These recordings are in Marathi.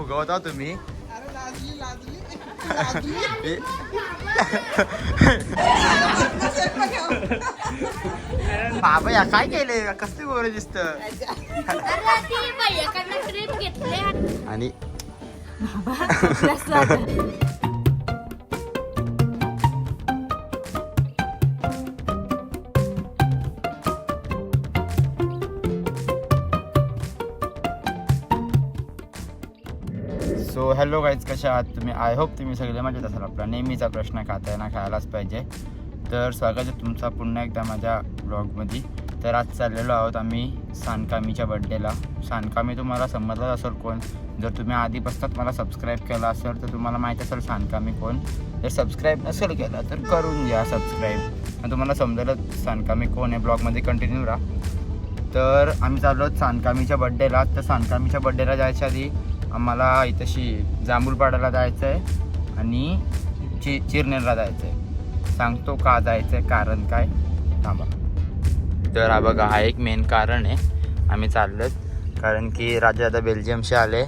फुगवता तुम्ही. अरे लाजली लाजली. लाजली बाबा या काय केले? कसली गोरे दिसत? अरे ती भैयाकडनं ट्रिप घेतले. आणि सो हॅलो गाईज कशा आहात तुम्ही? आय होप तुम्ही सगळे मजेत असाल. आपला नेहमीचा प्रश्न खाता ना खायलाच पाहिजे. तर स्वागत आहे तुमचा पुन्हा एकदा माझ्या ब्लॉगमध्ये तर आज चाललेलो आहोत आम्ही सानकामीच्या बड्डेला सानकामी तुम्हाला समजलं असेल कोण? जर तुम्ही आधीपासूनच मला सबस्क्राईब केला असेल तर तुम्हाला माहीत असेल सानकामी कोण? जर सबस्क्राईब नसेल केला तर करून घ्या सबस्क्राईब आणि तुम्हाला समजलं सानकामी कोण आहे? ब्लॉगमध्ये कंटिन्यू राहा. तर आम्ही चाललो आहोत सानकामीच्या बड्डेला तर सानकामीच्या बड्डेला जायच्या आधी आम्हाला इथंशी जांभूलपाड्याला जायचं आहे आणि चि चिरनेरला जायचं आहे सांगतो का जायचं आहे कारण काय? थांबा. तर हा बघा हा एक मेन कारण आहे. आम्ही चाललो कारण की राजा आता बेल्जियमशी आले.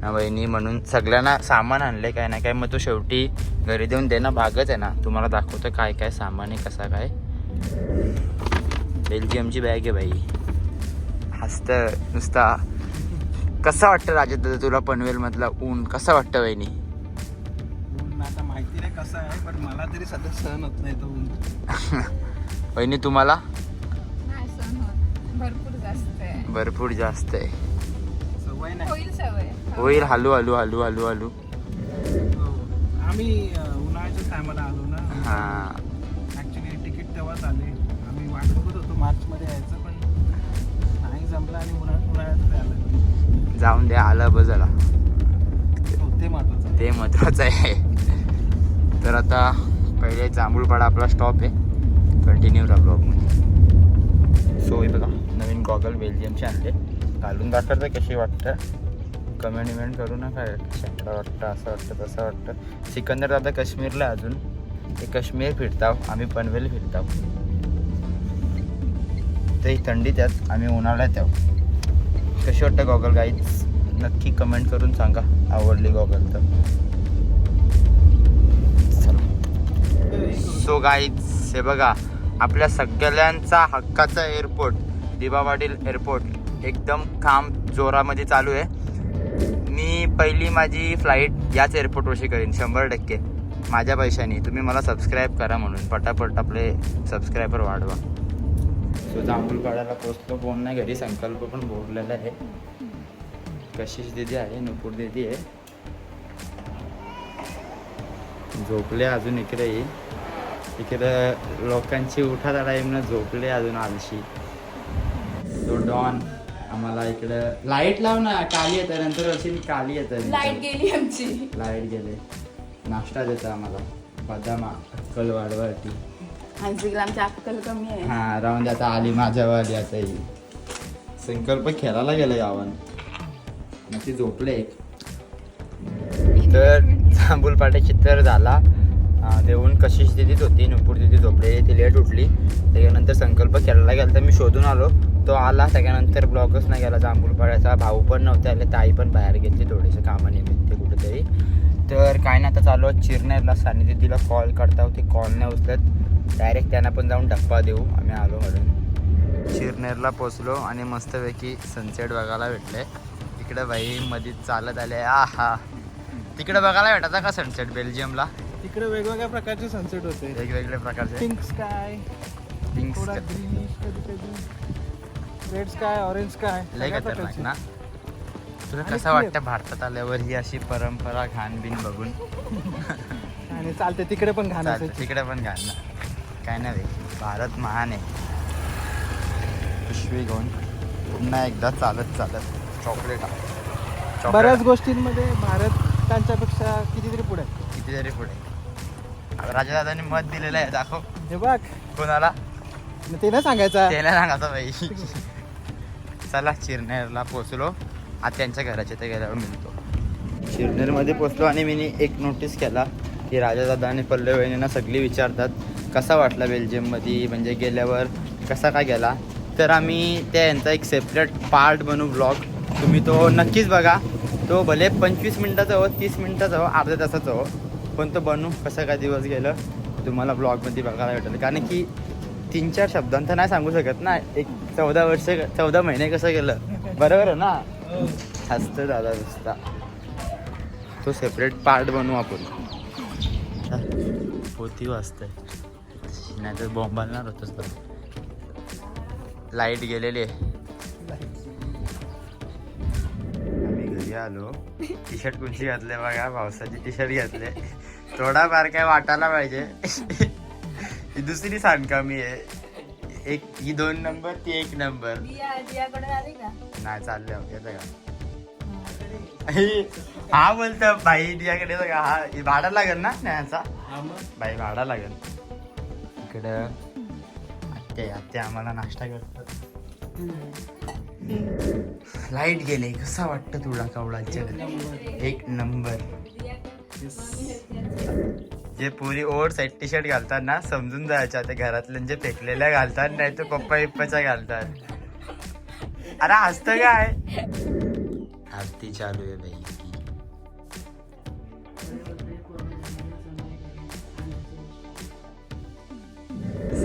ना वहिनी म्हणून सगळ्यांना सामान आणले काय ना काय. मग तो शेवटी घरी देऊन देणं भागच आहे ना. तुम्हाला दाखवतो काय काय सामान आहे कसा काय. बेल्जियमची बॅग आहे बाई. हसत नुसता कसं वाटतं राजा दादा तुला पनवेल मधला ऊन? कसं वाटतं वहिनी? ऊन आता माहिती नाही कसं आहे पण मला तरी सध्या सहन होत नाही तो ऊन. वहिनी तुम्हाला? नाही सहन होत. भरपूर जास्त आहे. भरपूर जास्त आहे. सवय नाही. होईल सवय. होईल हलू हलू हलू हलू हलू. हो. आम्ही उन्हाळ्याच्या टायमाला आलो ना. हा. ऍक्च्युली तिकीट तेव्हाच आले. आम्ही वाट जाऊन द्या आलं हो ते महत्वाचं आहे. तर आता पहिले जांभूळपाडा आपला स्टॉप आहे. कंटिन्यू राहा ब्लॉगमध्ये सो हे बघा नवीन गॉगल बेल्जियमचे आणले. घालून दाखवतं कशी वाटतं. कमेंट विमेंट करू नका. चांगलं वाटतं असं वाटतं तसं वाटतं. सिकंदर दादा काश्मीरला अजून. ते काश्मीर फिरताव आम्ही पनवेल फिरताव. ते थंडीत आहेत आम्ही उन्हाळ्यात आहोत. कशी वाटतं गॉगल गाईज नक्की कमेंट करून सांगा. आवडली गॉगल तर. सो गाईज हे बघा आपल्या सगळ्यांचा हक्काचा एअरपोर्ट दिबावाडील एअरपोर्ट एकदम काम जोरामध्ये चालू आहे. मी पहिली माझी फ्लाईट याच एअरपोर्टवरशी करीन शंभर टक्के. माझ्या पैशाने. तुम्ही मला सबस्क्राईब करा म्हणून. पटापट आपले सबस्क्रायबर वाढवा. सो जांभूलपाड्याला पोचलो कोण नाही घरी संकल्प पण बोललेला आहे. कशिश दिदी आहे नुपूर दिदी आहे. झोपले अजून इकडे इकडे लोकांची उठाचा टाईमनं झोपले अजून आलशी. तो डॉन आम्हाला इकडं लाइट लाव ना काली येतं नंतर अशी काली येतं लाइट गेली आमची. लाइट गेले. नाश्ता देतं आम्हाला. बदामा अक्कल वाढवायची ऐंशी अक्कल कमी आहे. हा राहून दे आता आली माझ्यावाली आता ही. संकल्प खेळायला गेलं गावान मग ती झोपले. तर जांभूल पाट्याची तर झाला. देऊन कशीच दिदीच होती नुपूर दिदी झोपले ती लेट उठली. त्याच्यानंतर संकल्प खेळायला गेला तर मी शोधून आलो. तो आला त्याच्यानंतर ब्लॉगच नाही गेला. जांबुलपाड्याचा भाऊ पण नव्हते आले ताई पण बाहेर गेली थोडेसे कामानिमित्त कुठेतरी. तर काय नाही आता चालू आहे चिरनेरला. सानी दिदीला कॉल करता होते कॉल नाही उचलत. डायरेक्ट त्यांना पण जाऊन डप्पा देऊ. आम्ही आलो म्हणून चिरनेरला पोचलो आणि मस्तपैकी सनसेट बघायला भेटले. इकडे बाई मध्ये चालत आले. आ हा तिकडे बघायला भेटायचा का सनसेट बेल्जियमला तिकडे वेगवेगळ्या प्रकारचे सनसेट होते. वेगवेगळे प्रकारचे. Pink sky pink red sky orange sky लय खतरनाक ना? तुला कसं. वाटतं भारतात आल्यावर ही अशी परंपरा घाण बिन बघून? आणि चालते तिकडे पण घाण तिकडे पण घाण ना? काय नाही भारत महान आहे. पिशवी घेऊन पुन्हा एकदा चालत चालत चॉकलेट बऱ्याच गोष्टींमध्ये भारत त्यांच्यापेक्षा कितीतरी पुढे. कितीतरी पुढे राजादादांनी मत दिलेलं आहे दाखव. हे बघ. कोणाला? ते नाही सांगायचं. त्याला सांगायचं बाई. चला चिरनेरला पोचलो आता त्यांच्या घराच्या ते गेल्यावर मिळतो. चिरनेरमध्ये पोचलो आणि मी एक नोटीस केला की राजादादा आणि पल्लव वहिनींना सगळी विचारतात कसा वाटला बेल्जियममध्ये? म्हणजे गेल्यावर कसा काय गेला? तर आम्ही त्या यांचा एक सेपरेट पार्ट बनू ब्लॉग तुम्ही तो नक्कीच बघा. तो भले पंचवीस मिनटाचा हो तीस मिनटाचा हो अर्ध्या तासाचा हो पण तो बनू कसा काय दिवस गेलं तुम्हाला ब्लॉगमध्ये बघायला भेटेल. कारण की तीन चार शब्दांत नाही सांगू शकत ना. एक चौदा वर्ष चौदा महिने कसं गेलं? बरोबर आहे ना? हसतं दादा नुसता तो सेपरेट पार्ट बनवू आपण. होती वाजतंय. नाही तर बॉम्बालणार होतोच लाइट गेलेली आहे. आम्ही घरी आलो. टी शर्ट कुंची घातले बघा पावसाची टी शर्ट घातले थोडाफार काय वाटायला पाहिजे. ही दुसरी सांगकामी आहे. एक ही दोन नंबर ती एक नंबर नाही चालले येतं का हा बोलतो बाई येतं का हा भाडा लागेल ना हा मग. बाई भाडा लागेल. इकडं. आत्या आत्या आम्हाला नाश्ता करतात. लाइट गेले. कसा वाटतं तुला कवळाच्या एक नंबर. जे पुरी ओढ साईड टी शर्ट घालतात ना समजून जायच्या ते घरातल्यांचे फेकलेल्या घालतात नाही तर पप्पा इप्पाच्या घालतात. अरे हसतं काय? आरती चालू आहे बाई.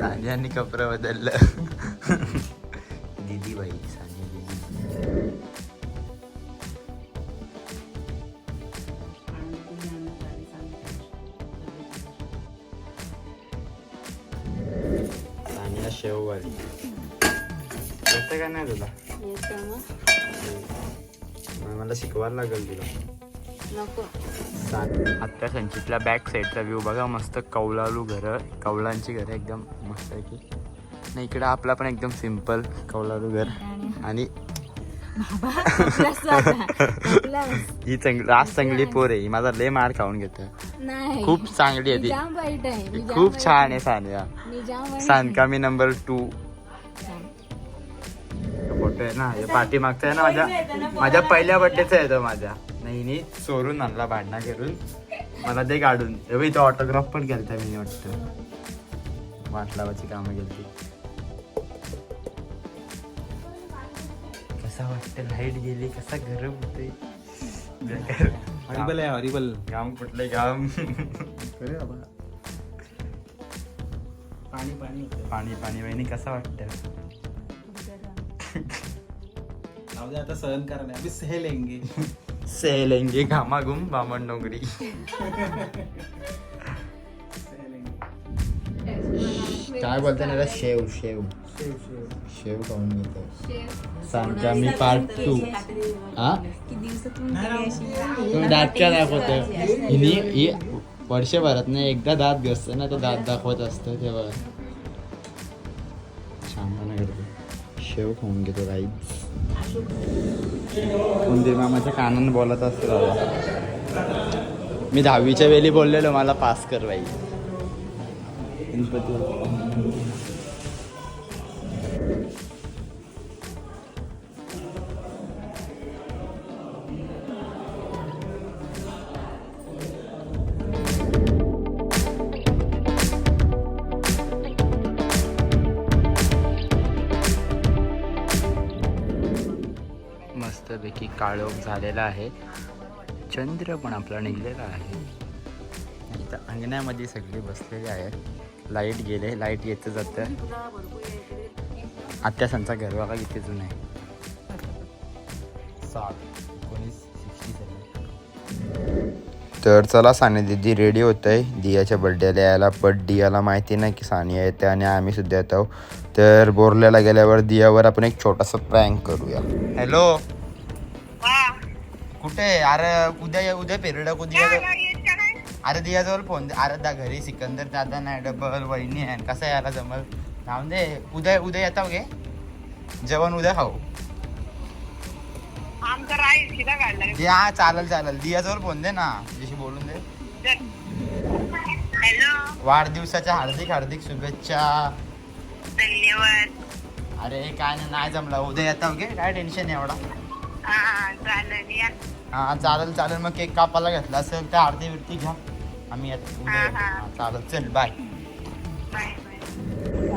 सानियानी कपडं बदललं. दिदी बाई सानिया दिदी. सानिया शेववाली. येतं का नाही तुला? मला शिकवायला लागेल तुला. सा- आत्ता संचितला बॅक साईडचा व्ह्यू बघा मस्त कौलालू घरं. कौलांची घरं एकदम मस्त आहे. की नाही इकडं आपला पण एकदम सिंपल कौलालू घर. आणि ही चांगली आज चांगली पोर आहे. ही माझा लय मार खाऊन घेते खूप चांगली आहे ती. खूप छान आहे Sania. Sankami number two. Photo आहे ना हे पाठीमागचा आहे ना माझ्या? माझ्या पहिल्या बड्डेचा आहे तो माझ्या. नाही चोरून आणला भांडणा करून. मला ते काढून बघ, इथं ऑटोग्राफ पण केलता मी वाटतं. वाट लावायची कामं केली कसा वाटतं लाइट गेली कसा गरम होते हरिबल आहे हरिबल घाम कुठले घाम. बाबा. पाणी पाणी पाणी पाणी वहिनी कसा वाटतं? जाऊ दे आता सहन करा नाही. आम्ही सहेलेंगे सेलेंगे घामाघूम बामण डोंगरी. काय बोलते ना शेव शेव शेव. शेव खाऊन घेतो. सांगता मी पार्ट टू हा तुम्ही दात दाखवतो हिने ही वर्षभरात नाही एकदा दात घसतं ना तर दात दाखवत असतं तेव्हा. शांताना करतो शेव खाऊन घेतो काही कुलदीप मामाच्या कानानं बोलत असतो दादा. मी दहावीच्या वेळी बोललेलो मला पास कर बाई. गणपती काळोख झालेला आहे. चंद्र पण आपला निघलेला आहे. इथं अंगण्यामध्ये सगळी बसलेली आहे लाइट गेले लाइट येतं जातं. आत्यासांचा घर बघा किती जुना आहे. सात एकोणीस सिक्स्टी सेवन तर चला सानिया दिदी रेडी होत आहे दियाच्या बड्डेला यायला बट दियाला माहिती नाही की सानिया येते आणि आम्ही सुद्धा येतो. तर बोरल्याला गेल्यावर दियावर आपण एक छोटासा प्रँक करूया. हॅलो कुठे? अरे उद्या उद्या पेरडा उद्या अरे दियाजवळ फोन दे. अरे दा घरी सिकंदर दादा नाही डबल वहिनी आहे. कसं यायला जमल? जाऊन दे. उद्या उद्या येताव गे जेवण उद्या खाऊ. हा चालेल चालेल. दियाजवळ फोन दे ना. तुझ्याशी बोलून दे. हॅलो. वाढदिवसाच्या हार्दिक हार्दिक शुभेच्छा. धन्यवाद. अरे काय नाही जमला. उद्या येताव गे काय टेन्शन आहे एवढा. चालेल. या. हा चालेल चालेल. मग केक कापायला घेतला असेल तर आरती बिरती घ्या. आम्ही येत. उद्या येतो. हा, चालेल. चल बाय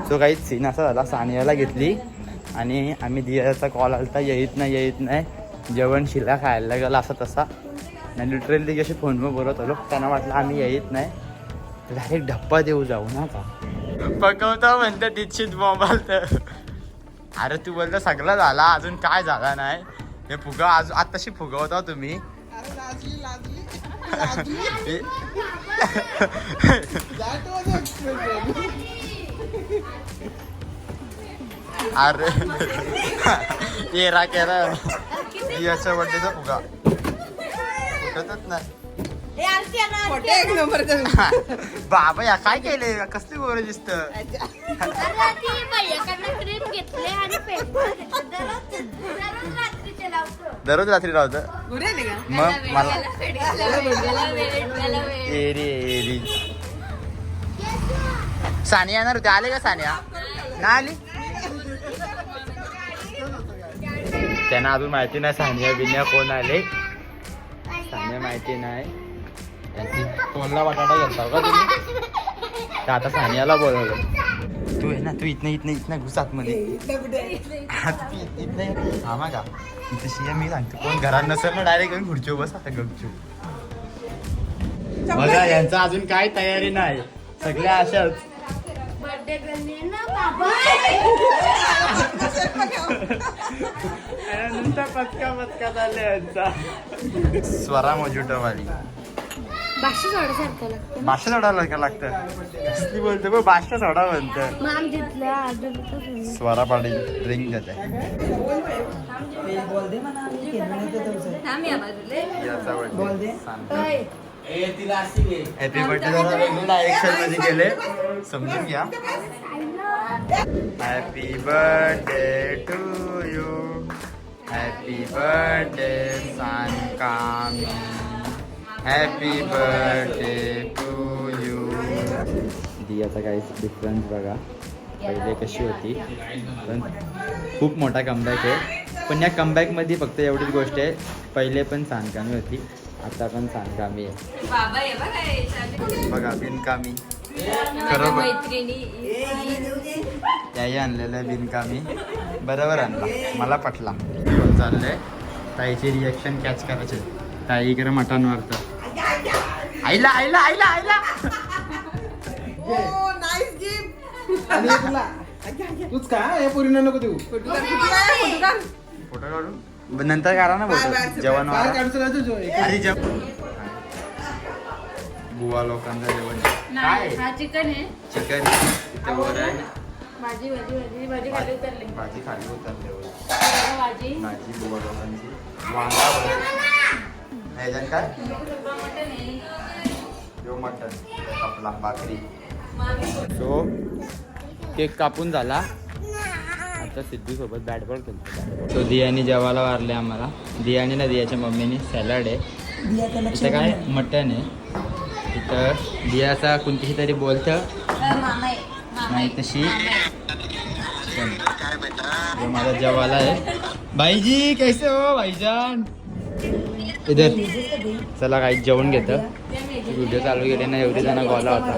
सो काही सीन असा झाला. सानियाला घेतली. आणि आम्ही दियाचा कॉल आलता. येत नाही येत नाही. जेवण शिला खायला गेला असा तसा. आणि लिटरली कशी फोनवर बोलत आलो. त्यांना वाटलं आम्ही येत नाही. डायरेक्ट धप्पा देऊ जाऊ ना का पकवता म्हणतं दीक्षित मोबाईल तर अरे तू बोलतो सगळं झाला. अजून काय झाला नाही? हे फुगा अजून आताशी फुगवता तुम्ही. हे- अरे. येरा केरा. याच्या बड्डेचा फुगा. फुटतच नाही. एक नंबर बाबा या काय केले? कसली गोर दिसत? घेतले. आणि दररोज लावतो? रात्री राहत मग मला. एरी एरी. सानिया येणार होते. आले का सानिया? ना आली? त्यांना अजून माहिती नाही सानिया बिनिया कोण आले. सानिया माहिती नाही. यांची तोंडला बटाटा घेता का तुम्ही? तर आता सानियाला बोलवलं. तू आहे ना तू इथनं इथनं इथनं घुस आतमध्ये हा, तू इथनं- इथनं. थांबा का इथं शिया मी सांगतो. कोण घरात नसेल ना डायरेक्ट येऊन खुर्चीवर बस आता गपचूप. बघा यांचा अजून काय तयारी नाही. सगळ्या अशाच. बर्थडे गर्ल आहे ना बाबा. नुसता पचका पचका झाले यांचा. स्वरा मोजुटवाली भाषा सोडायसारखं लागतं. भाषा सोडायला का लागतं? कसली बोलते बघ भाषा सोडा म्हणतं. मग आजूबाजूचं स्वरा पाटील ड्रिंक. सांगतो. हॅपी बर्थडे जरा वेगळं डायरेक्शनमध्ये गेले समजून घ्या. Happy birthday to you happy birthday Sankami happy birthday to you दियाचा काही डिफरन्स बघा. पहिले कशी होती. पण खूप मोठा कमबॅक आहे. पण या कमबॅकमध्ये फक्त एवढीच गोष्ट आहे. पहिले पण सांगकामी होती. आता पण सांगकामी आहे. बघा बिनकामी. खरं त्याही आणलेलं बिनकामी. बरोबर आणला. मला पटला. चाललंय. ताईची रिॲक्शन कॅच करायचे. ताई इकडे मटण मारतं आईला आईला आईला आईला. आणि हे तुला. तूच का या पोरीनं नको देऊ. फोटो काढून. ब- नंतर करा ना फोटो जेवण काय वाढा. काढतो का तुझं आधी जेव बुवा लोकांचं जेवण. काय? हा चिकन आहे. चिकन इथे वर आहे. भाजी भाजी भाजी भाजी खाली उतरले. भाजी खाली उतरले वर. भाजी. भाजी बुवा लोकांची. वांगा. ह्याच्यात काय? यो मटन. आपला भाकरी. सो केक कापून झाला. आता सिद्धू सोबत बॅट बॉल खेळतो. सो दियाने जेवायला वारले आम्हाला. दियाने ना दियाच्या मम्मीने सॅलड आहे. इथं काय? मटन आहे. इथं दियाचा कोणतीही तरी बोलतं नाही तशी. माझा जेवायला आहे भाईजी कैसे हो भाईजान? इधर। चला काही जेवण घेतं. व्हिडिओ चालू केले ना एवढी जण गोला होता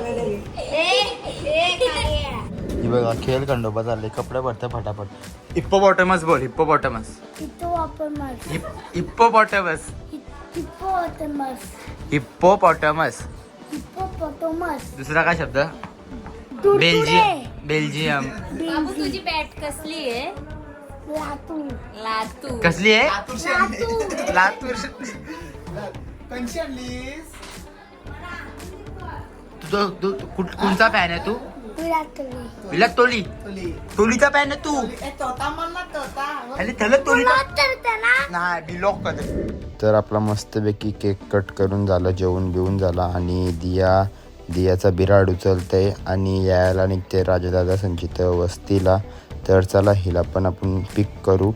ही बघा खेळ खंडोबा चालले. कपडे भरते फटाफट. इप्पो बॉटमस बोल इप्पो बॉटमस इथं वापर मग इप्पो बॉटमस हिप्पो ऑटोमस इप्पो बॉटमस हिप्पो पोटोमस दुसरा काय शब्द? बेल्जियम बेल्जियम बाबू तुझी बॅट कसली आहे? लातू लातू कसली आहे? लातू लातूर. कशी आणलीस तुझं तू तू- कुठ- कोणचा पॅन आहे तू? विराटली तोली तोलीचा पॅन आहे तू. आणि त्याला तोलीचा तर त्याला. नाही बिलॉक तर आपला मस्तपैकी केक कट करून झाला जेवण बिवून झाला आणि दिया दियाचा बिराड उचलते आणि यायला निघते राजदादा संचित वस्तीला. तर चला हिला पण आपण पिक करू.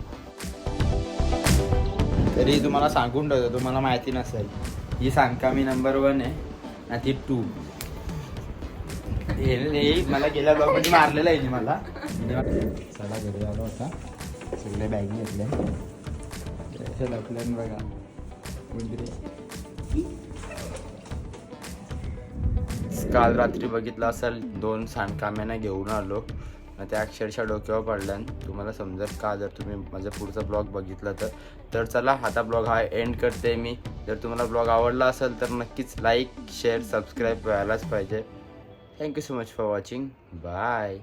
तरी तुम्हाला सांगून ठेवतो तुम्हाला माहिती नसेल. ही सांगकामी नंबर वन आहे आणि ती टू हे मला गेल्या ब्लॉगमध्ये मारलेलं आहे मला. चला घरी आलो होता सगळे बॅग घेतले. बघा. काल रात्री बघितलं असेल दोन सांडकाम्यांना घेऊन आलो. मग त्या अक्षरशः डोक्यावर पडल्यान तुम्हाला समजत का? जर तुम्ही माझा पुढचा ब्लॉग बघितला तर तर चला आता ब्लॉग हा एंड करते मी. जर तुम्हाला ब्लॉग आवडला असेल तर नक्कीच लाईक शेअर सबस्क्राईब व्हायलाच पाहिजे. Thank you so much for watching bye